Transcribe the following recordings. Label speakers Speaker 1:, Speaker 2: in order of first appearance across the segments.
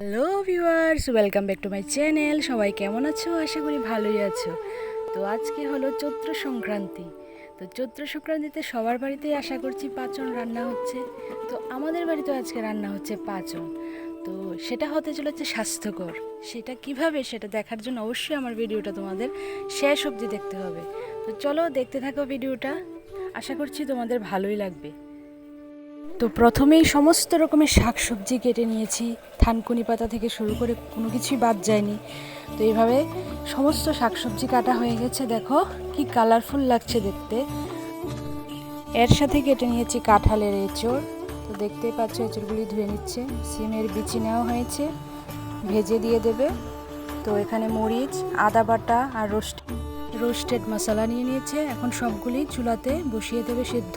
Speaker 1: Hello viewers, welcome back to my channel. সবাই কেমন আছো? আশা করি ভালোই আছো। তো আজকে হলো চৈত্র সংক্রান্তি। তো চৈত্র সংক্রান্তিতে সবার বাড়িতেই আশা করছি পাচন রান্না হচ্ছে। তো আমাদের বাড়িতেও আজকে রান্না হচ্ছে পাচন। তো সেটা হতে চলেছে স্বাস্থ্যকর। সেটা কীভাবে সেটা দেখার জন্য অবশ্যই আমার ভিডিওটা তোমাদের শেষ অবধি দেখতে হবে। তো চলো দেখতে থাকো ভিডিওটা। আশা করছি তোমাদের ভালোই লাগবে। তো প্রথমেই সমস্ত রকমের শাকসবজি কেটে নিয়েছি। থানকুনি পাতা থেকে শুরু করে কোনো কিছুই বাদ যায়নি। তো এইভাবে সমস্ত শাকসবজি কাটা হয়ে গেছে। দেখো কি কালারফুল লাগছে দেখতে। এর সাথে কেটে নিয়েছি কাঁঠালের এঁচড়। তো দেখতেই পাচ্ছ, এঁচড়গুলি ধুয়ে নিচ্ছে। সিমের বিচি নেওয়া হয়েছে। ভেজে দিয়ে দেবে। তো এখানে মরিচ, আদা বাটা আর রোস্ট রোস্টেড মশলা নিয়ে নিয়েছে। এখন সবগুলি চুলাতে বসিয়ে দেবে সিদ্ধ।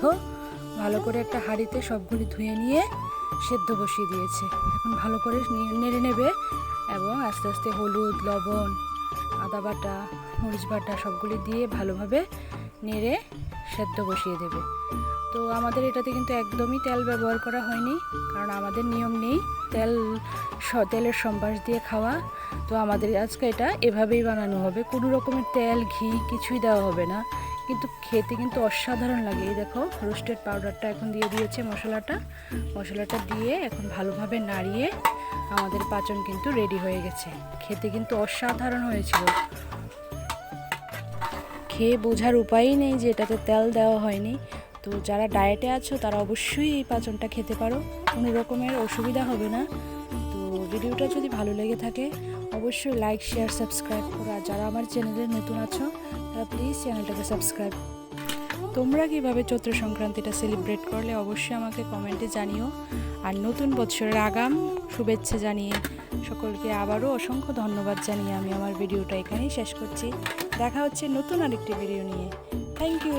Speaker 1: ভালো করে একটা হাঁড়িতে সবগুলি ধুয়ে নিয়ে সেদ্ধ বসিয়ে দিয়েছে। এখন ভালো করে নেড়ে নেবে এবং আস্তে আস্তে হলুদ, লবণ, আদা বাটা, মরিচ বাটা সবগুলি দিয়ে ভালোভাবে নেড়ে সেদ্ধ বসিয়ে দেবে। তো আমাদের এটাতে কিন্তু একদমই তেল ব্যবহার করা হয়নি, কারণ আমাদের নিয়ম নেই তেল তেলের সম্বাস দিয়ে খাওয়া। তো আমাদের আজকে এটা এভাবেই বানানো হবে। কোনো রকমের তেল, ঘি কিছুই দেওয়া হবে না। কিন্তু খেতে কিন্তু অসাধারণ লাগে। এই দেখো রোস্টেড পাউডারটা এখন দিয়ে দিয়েছে মশলাটা। মশলাটা দিয়ে এখন ভালোভাবে নাড়িয়ে আমাদের পাচন কিন্তু রেডি হয়ে গেছে। খেতে কিন্তু অসাধারণ হয়েছিল। খেয়ে বোঝার উপায়ই নেই যে এটাতে তেল দেওয়া হয়নি। তো যারা ডায়েটে আছো, তারা অবশ্যই এই পাচনটা খেতে পারো। কোনো রকমের অসুবিধা হবে না। ভিডিওটা যদি ভালো লেগে থাকে, অবশ্যই লাইক শেয়ার সাবস্ক্রাইব করো। আর যারা আমার চ্যানেলে নতুন আছো, তারা প্লিজ চ্যানেলটাকে সাবস্ক্রাইব তোমরা কীভাবে চৈত্র সংক্রান্তিটা সেলিব্রেট করলে, অবশ্যই আমাকে কমেন্টে জানিও। আর নতুন বছরের আগাম শুভেচ্ছা জানিয়ে সকলকে আবারও অসংখ্য ধন্যবাদ জানিয়ে আমি আমার ভিডিওটা এখানেই শেষ করছি। দেখা হচ্ছে নতুন আরেকটি ভিডিও নিয়ে। Thank you